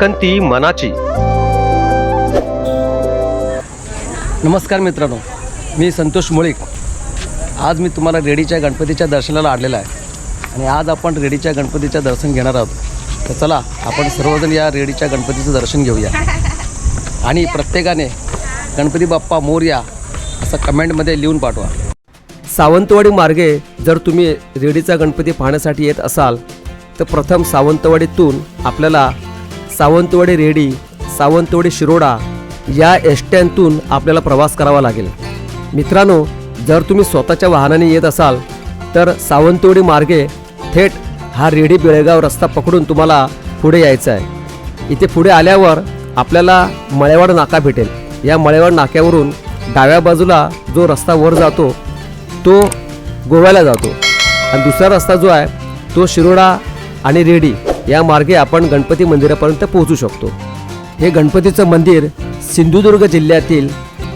भटकंती मनाची. नमस्कार मित्रांनो मी संतोष मुळीक. आज मी तुम्हाला रेडीच्या गणपतीच्या दर्शनाला आणलेला आहे. आणि आज आपण रेडीच्या गणपतीचं दर्शन घेणार आहोत. तर चला आपण सर्वजण या रेडीच्या गणपतीचं दर्शन घेऊया. आणि प्रत्येकाने गणपती बाप्पा मोरया असं कमेंटमध्ये लिहून पाठवा. सावंतवाडी मार्गे जर तुम्ही रेडीचा गणपती पाहण्यासाठी येत असाल तर प्रथम सावंतवाडीतून आपल्याला सावंतवाडी रेडी सावंतवाडी शिरोडा या एसट्यांतून आपल्याला प्रवास करावा लागेल. मित्रांनो जर तुम्ही स्वतःच्या वाहनाने येत असाल तर सावंतवाडी मार्गे थेट हा रेडी बेळगाव रस्ता पकडून तुम्हाला पुढे यायचं आहे. इथे पुढे आल्यावर आपल्याला मळेवाड नाका भेटेल. या मळेवाड नाक्यावरून डाव्या बाजूला जो रस्ता वर जातो तो गोव्याला जातो. आणि दुसरा रस्ता जो आहे तो शिरोडा आणि रेडी. या मार्गे आपण गणपती मंदिरापर्यंत पोहोचू शकतो. हे गणपतीचं मंदिर सिंधुदुर्ग जिल्ह्यातील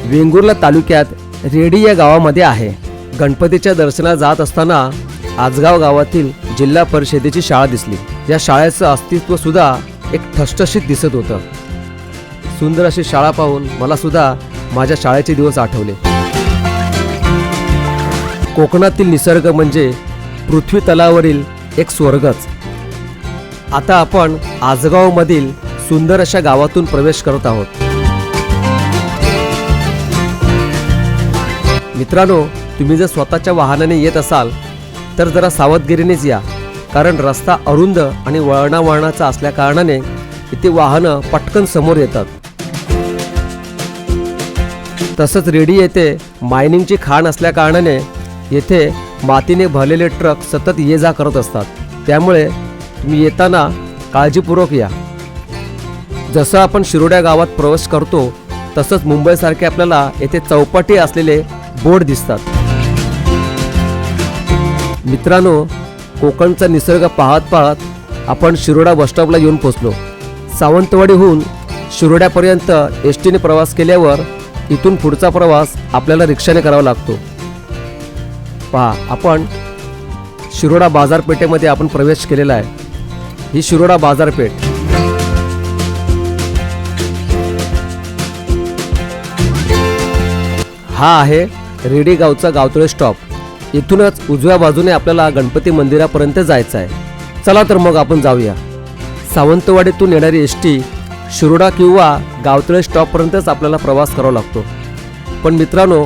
वेंगुर्ला तालुक्यात रेडी या गावामध्ये आहे. गणपतीच्या दर्शनाला जात असताना आजगाव गावातील जिल्हा परिषदेची शाळा दिसली. या शाळेचं अस्तित्व सुद्धा एक ठसठशीत दिसत होतं. सुंदर अशी शाळा पाहून मला सुद्धा माझ्या शाळेचे दिवस आठवले. कोकणातील निसर्ग म्हणजे पृथ्वी तलावरील एक स्वर्गच. आता आपण आजगावमधील सुंदर अशा गावातून प्रवेश करत आहोत. मित्रांनो तुम्ही जर स्वतःच्या वाहनाने येत असाल तर जरा सावधगिरीनेच या. कारण रस्ता अरुंद आणि वळणावळणाचा असल्याकारणाने असल्या कारणाने इथे वाहनं पटकन समोर येतात. तसंच रेडी येथे मायनिंगची खाण असल्याकारणाने येथे मातीने भरलेले ट्रक सतत ये जा करत असतात. त्यामुळे तुम्ही येताना काळजीपूर्वक या. जसं आपण शिरोड्या गावात प्रवेश करतो तसंच मुंबईसारखे आपल्याला येथे चौपाटी असलेले बोर्ड दिसतात. मित्रांनो कोकणचा निसर्ग पाहत पाहत आपण शिरोडा बसस्टॉपला येऊन पोचलो सावंतवाडीहून शिरोड्यापर्यंत एस टीने प्रवास केल्यावर इथून पुढचा प्रवास आपल्याला रिक्षाने करावा लागतो. पहा आपण शिरोडा बाजारपेठेमध्ये आपण प्रवेश केलेला आहे. ही शिरोडा बाजारपेठ. हा आहे रेडी गावचा गावतळे स्टॉप इथूनच उजव्या बाजूने आपल्याला गणपती मंदिरापर्यंत जायचं आहे. चला तर मग आपण जाऊया. सावंतवाडीतून येणारी एस टी शिरोडा किंवा गावतळे स्टॉपपर्यंतच आपल्याला प्रवास करावा लागतो. पण मित्रांनो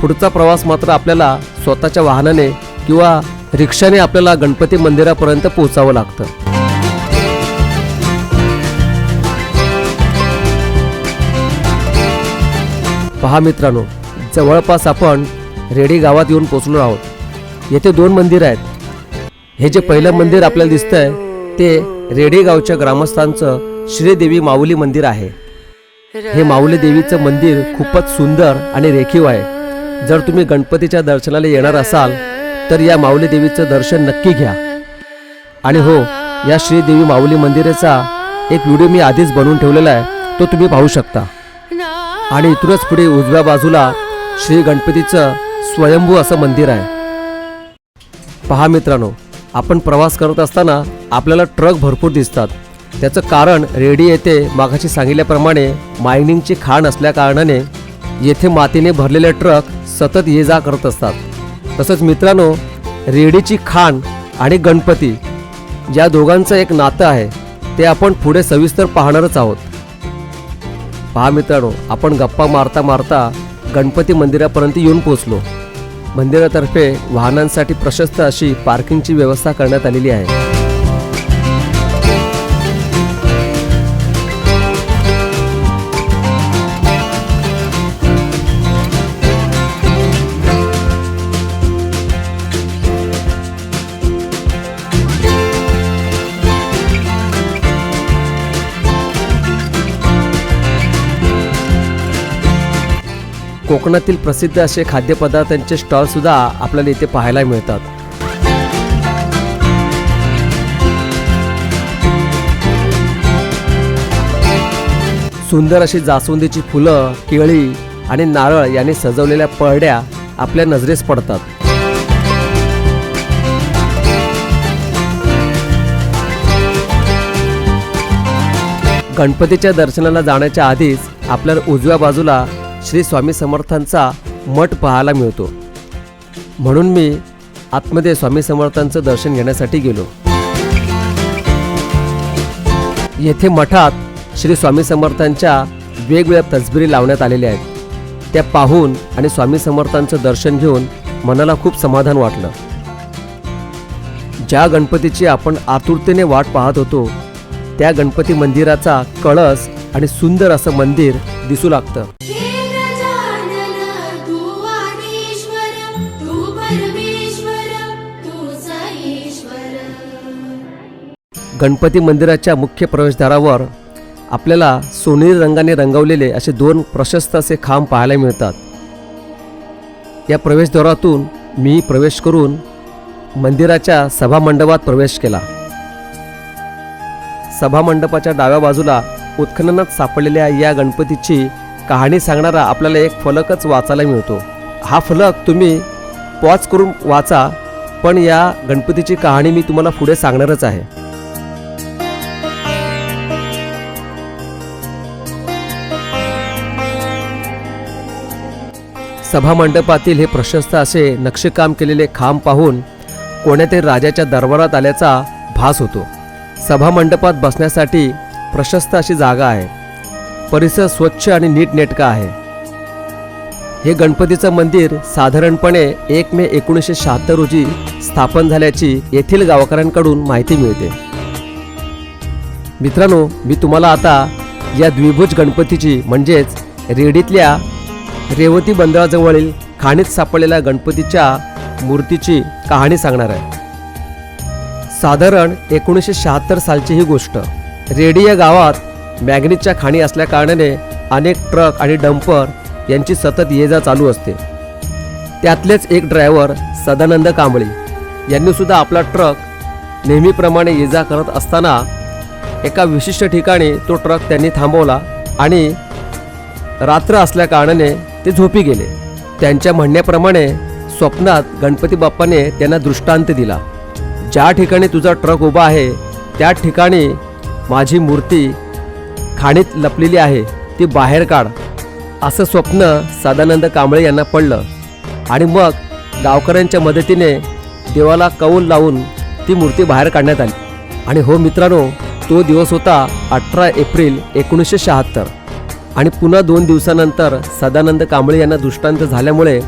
पुढचा प्रवास मात्र आपल्याला स्वतःच्या वाहनाने किंवा रिक्षाने आपल्याला गणपती मंदिरापर्यंत पोहोचावं लागतं. पहा मित्रांनो जवळपास आपण रेडी गावात येऊन पोचलो आहोत. येथे दोन मंदिर आहेत. हे जे पहिलं मंदिर आपल्याला दिसतंय ते रेडी गावच्या ग्रामस्थांचं श्रीदेवी माऊली मंदिर आहे. हे माऊली देवीचं मंदिर खूपच सुंदर आणि रेखीव आहे. जर तुम्ही गणपतीच्या दर्शनाला येणार असाल तर या माऊली देवीचं दर्शन नक्की घ्या. आणि हो या श्रीदेवी माऊली मंदिराचा एक व्हिडिओ मी आधीच बनवून ठेवलेला आहे तो तुम्ही पाहू शकता. आणि इथूनच पुढे उजव्या बाजूला श्री गणपतीचं स्वयंभू असं मंदिर आहे. पहा मित्रांनो आपण प्रवास करत असताना आपल्याला ट्रक भरपूर दिसतात. त्याचं कारण रेडी येथे मागाशी सांगितल्याप्रमाणे मायनिंगची खाण असल्याकारणाने येथे मातीने भरलेले ट्रक सतत ये जा करत असतात. तसंच मित्रांनो रेडीची खाण आणि गणपती या दोघांचं एक नातं आहे ते आपण पुढे सविस्तर पाहणारच आहोत. पहा मित्रांनो आपण गप्पा मारता मारता गणपती मंदिरापर्यंत येऊन पोहोचलो. मंदिरातर्फे वाहनांसाठी प्रशस्त अशी पार्किंगची व्यवस्था करण्यात आलेली आहे. कोकणातील प्रसिद्ध असे खाद्यपदार्थांचे स्टॉल सुद्धा आपल्याला इथे पाहायला मिळतात. सुंदर अशी जास्वंदीची फुलं केळी आणि नारळ यांनी सजवलेल्या पळड्या आपल्या नजरेस पडतात. गणपतीच्या दर्शनाला जाण्याच्या आधीच आपल्याला उजव्या बाजूला श्री स्वामी समर्थांचा मठ पाहायला मिळतो. म्हणून मी आतमध्ये स्वामी समर्थांचं दर्शन घेण्यासाठी गेलो. येथे मठात श्री स्वामी समर्थांच्या वेगवेगळ्या तसबिरी लावण्यात आलेल्या आहेत. त्या पाहून आणि स्वामी समर्थांचं दर्शन घेऊन मनाला खूप समाधान वाटलं. ज्या गणपतीची आपण आतुरतेने वाट पाहत होतो त्या गणपती मंदिराचा कळस आणि सुंदर असं मंदिर दिसू लागतं. गणपती मंदिराच्या मुख्य प्रवेशद्वारावर आपल्याला सोनेरी रंगाने रंगवलेले असे दोन प्रशस्त असे खांब पाहायला मिळतात. या प्रवेशद्वारातून मी प्रवेश करून मंदिराच्या सभामंडपात प्रवेश केला. सभामंडपाच्या डाव्या बाजूला उत्खननात सापडलेल्या या गणपतीची कहाणी सांगणारा आपल्याला एक फलकच वाचायला मिळतो. हा फलक तुम्ही पॉज करून वाचा पण या गणपतीची कहाणी मी तुम्हाला पुढे सांगणारच आहे. सभामंडपातील हे प्रशस्त असे नक्षीकाम केलेले खांब पाहून कोण्यातरी राजाच्या दरबारात आल्याचा भास होतो. सभामंडपात बसण्यासाठी प्रशस्त अशी जागा आहे. परिसर स्वच्छ आणि नीटनेटका आहे. हे गणपतीचं मंदिर साधारणपणे एक मे एकोणीसशे शहात्तर रोजी स्थापन झाल्याची येथील गावकऱ्यांकडून माहिती मिळते. मित्रांनो मी तुम्हाला आता या द्विभुज गणपतीची म्हणजेच रेडीतल्या रेवती बंदराजवळील खाणीत सापडलेल्या गणपतीच्या मूर्तीची कहाणी सांगणार आहे. साधारण एकोणीसशे शहात्तर सालची ही गोष्ट. रेडी या गावात मॅग्नीजच्या खाणी असल्याकारणाने अनेक ट्रक आणि डंपर यांची सतत ये जा चालू असते. त्यातलेच एक ड्रायव्हर सदानंद कांबळे यांनीसुद्धा आपला ट्रक नेहमीप्रमाणे ये जा करत असताना एका विशिष्ट ठिकाणी तो ट्रक त्यांनी थांबवला आणि रात्र असल्याकारणाने ते झोपी गेले. त्यांच्या म्हणण्याप्रमाणे स्वप्नात गणपती बाप्पाने त्यांना दृष्टांत दिला. ज्या ठिकाणी तुझा ट्रक उभा आहे त्या ठिकाणी माझी मूर्ती खाणीत लपलेली आहे ती बाहेर काढ. असं स्वप्न सदानंद कांबळे यांना पडलं. आणि मग गावकऱ्यांच्या मदतीने देवाला कौल लावून ती मूर्ती बाहेर काढण्यात आली. आणि हो मित्रांनो तो दिवस होता अठरा एप्रिल एकोणीसशे शहात्तर. आणि पुन्हा दोन दिवसानंतर सदानंद कांबळे यांना दृष्टांत झाल्यामुळे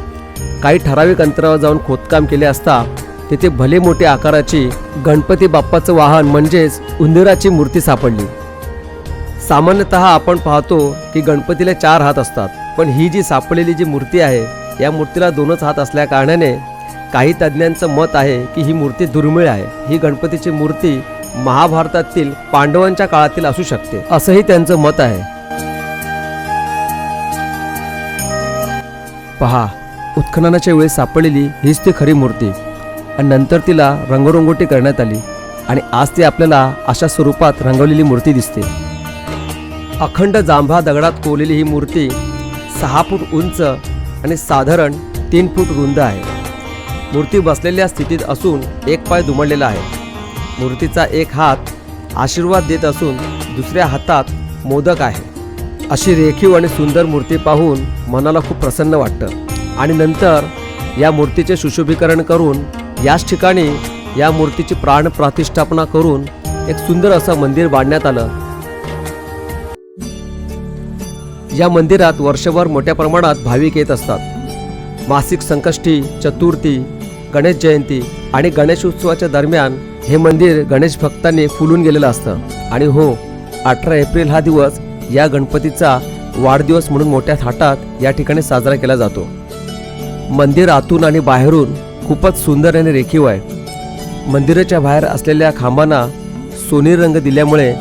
काही ठराविक अंतरावर जाऊन खोदकाम केले असता तेथे भले मोठे आकाराची गणपती बाप्पाचं वाहन म्हणजेच उंदिराची मूर्ती सापडली. सामान्यतः आपण पाहतो की गणपतीला चार हात असतात पण ही जी सापडलेली जी मूर्ती आहे या मूर्तीला दोनच हात असल्या कारणाने काही तज्ज्ञांचं मत आहे की ही मूर्ती दुर्मिळ आहे. ही गणपतीची मूर्ती महाभारतातील पांडवांच्या काळातील असू शकते असंही त्यांचं मत आहे. पहा उत्खननाच्या वेळी सापडलेली हीच ती खरी मूर्ती. आणि नंतर तिला रंगरंगोटी करण्यात आली. आणि आज ती आपल्याला अशा स्वरूपात रंगवलेली मूर्ती दिसते. अखंड जांभा दगडात कोरलेली ही मूर्ती सहा फूट उंच आणि साधारण तीन फूट रुंद आहे. मूर्ती बसलेल्या स्थितीत असून एक पाय दुमडलेला आहे. मूर्तीचा एक हात आशीर्वाद देत असून दुसऱ्या हातात मोदक आहे. अशी रेखीव आणि सुंदर मूर्ती पाहून मनाला खूप प्रसन्न वाटतं. आणि नंतर या मूर्तीचे सुशोभीकरण करून याच ठिकाणी या मूर्तीची प्राण प्रतिष्ठापना करून एक सुंदर असं मंदिर बांधण्यात आलं. या मंदिरात वर्षभर मोठ्या प्रमाणात भाविक येत असतात. मासिक संकष्टी चतुर्थी गणेश जयंती आणि गणेश उत्सवाच्या दरम्यान हे मंदिर गणेश भक्तांनी फुलून गेलेलं असतं. आणि हो अठरा एप्रिल हा दिवस या गणपतीचा वाढदिवस म्हणून मोठ्या थाटात या ठिकाणी साजरा केला जातो. मंदिर आतून आणि बाहेरून खूपच सुंदर आणि रेखीव आहे. मंदिराच्या बाहेर असलेल्या खांबांना सोनेरी रंग दिल्यामुळे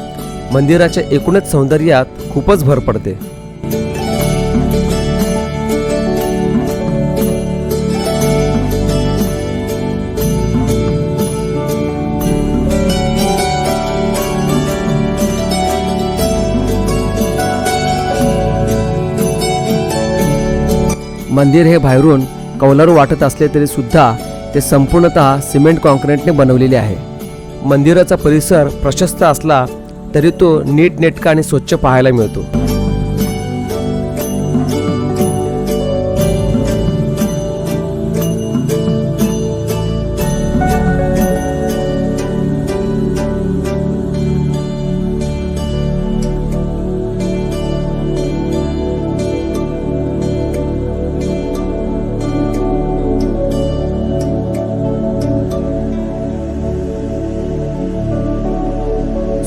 मंदिराच्या एकूणच सौंदर्यात खूपच भर पडते. मंदिर हे बाहेरून कौलारू वाटत असले तरी सुद्धा ते संपूर्णतः सिमेंट कॉन्क्रीटने बनवलेले आहे. मंदिराचा परिसर प्रशस्त असला तरी तो नीटनेटका आणि स्वच्छ पाहायला मिळतो.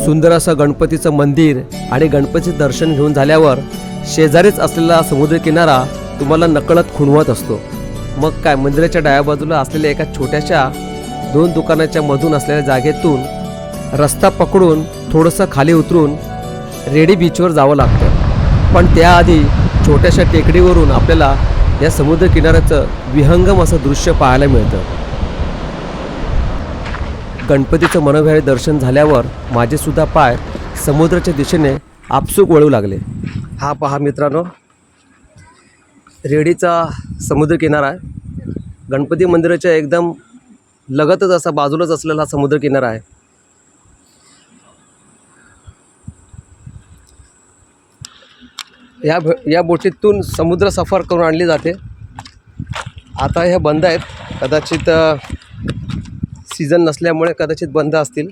सुंदर असं गणपतीचं मंदिर आणि गणपतीचं दर्शन घेऊन झाल्यावर शेजारीच असलेला समुद्रकिनारा तुम्हाला नकळत खुणवत असतो. मग काय मंदिराच्या डाव्या बाजूला असलेल्या एका छोट्याशा दोन दुकानाच्या मधून असलेल्या जागेतून रस्ता पकडून थोडंसं खाली उतरून रेडी बीचवर जावं लागतं. पण त्याआधी छोट्याशा टेकडीवरून आपल्याला या समुद्रकिनाऱ्याचं विहंगम असं दृश्य पाहायला मिळतं. गणपतीचं मनोभावे दर्शन झाल्यावर माझेसुद्धा पाय समुद्राच्या दिशेने आपसूक वळू लागले. हा पहा मित्रांनो रेडीचा समुद्रकिनारा आहे. गणपती मंदिराच्या एकदम लगतच असा बाजूलाच असलेला हा समुद्रकिनारा आहे. या भ या बोटीतून समुद्र सफर करून आणली जाते. आता हे बंद आहेत. कदाचित सीझन नसल्यामुळे कदाचित बंद असतील.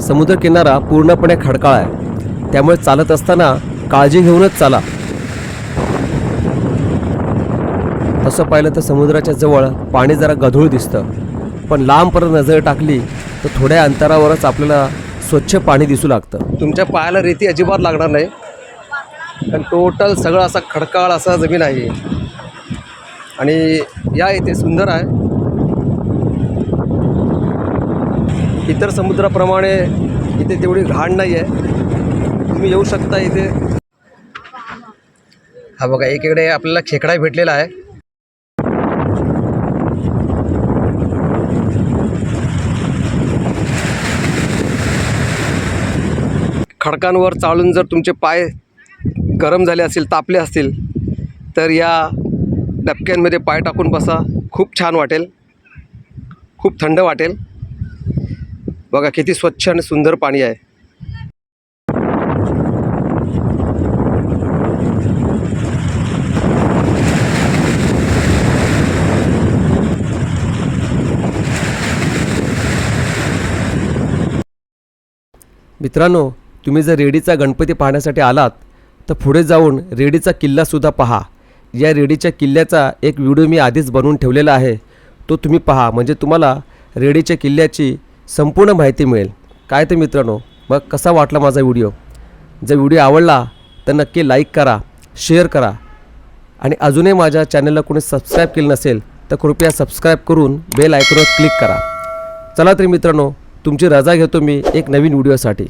समुद्रकिनारा पूर्णपणे खडकाळ आहे. त्यामुळे चालत असताना काळजी घेऊनच चाला. तसं पाहिलं तर समुद्राच्या जवळ पाणी जरा गढूळ दिसतं. पण लांबपर्यंत नजर टाकली तर थोड्या अंतरावरच आपल्याला स्वच्छ पाणी दिसू लागतं. तुमच्या पायाला रेती अजिबात लागणार नाही. कारण टोटल सगळं असा खडकाळ असा जमीन आहे. आणि या इथे सुंदर आहे. इतर समुद्राप्रमाणे इथे तेवढी घाण नाही आहे तुम्ही येऊ शकता इथे. हा बघा एकीकडे आपल्याला खेकडा भेटलेला आहे. खडकांवर चालून जर तुमचे पाय गरम झाले असतील तापले असतील तर या डबक्यांमध्ये पाय टाकून बसा. खूप छान वाटेल. खूप थंड वाटेल. बघा किती स्वच्छ आणि सुंदर पाणी आहे. मित्रांनो तुम्ही जर रेडीचा गणपती पाहण्यासाठी आलात तर पुढे जाऊन रेडीचा किल्लासुद्धा पहा. या रेडीच्या किल्ल्याचा एक व्हिडिओ मी आधीच बनवून ठेवलेला आहे. तो तुम्ही पहा. म्हणजे तुम्हाला रेडीच्या किल्ल्याची संपूर्ण माहिती मिळेल. काय ते मित्रांनो? मग कसा वाटला माझा व्हिडिओ. जर व्हिडिओ आवडला तर नक्की लाईक करा शेअर करा. आणि अजूनही माझ्या चॅनलला कोणी सबस्क्राईब केलं नसेल तर कृपया सबस्क्राईब करून बेल आयकॉनवर क्लिक करा. चला तरी मित्रांनो तुमची रजा घेतो मी एक नवीन व्हिडिओसाठी.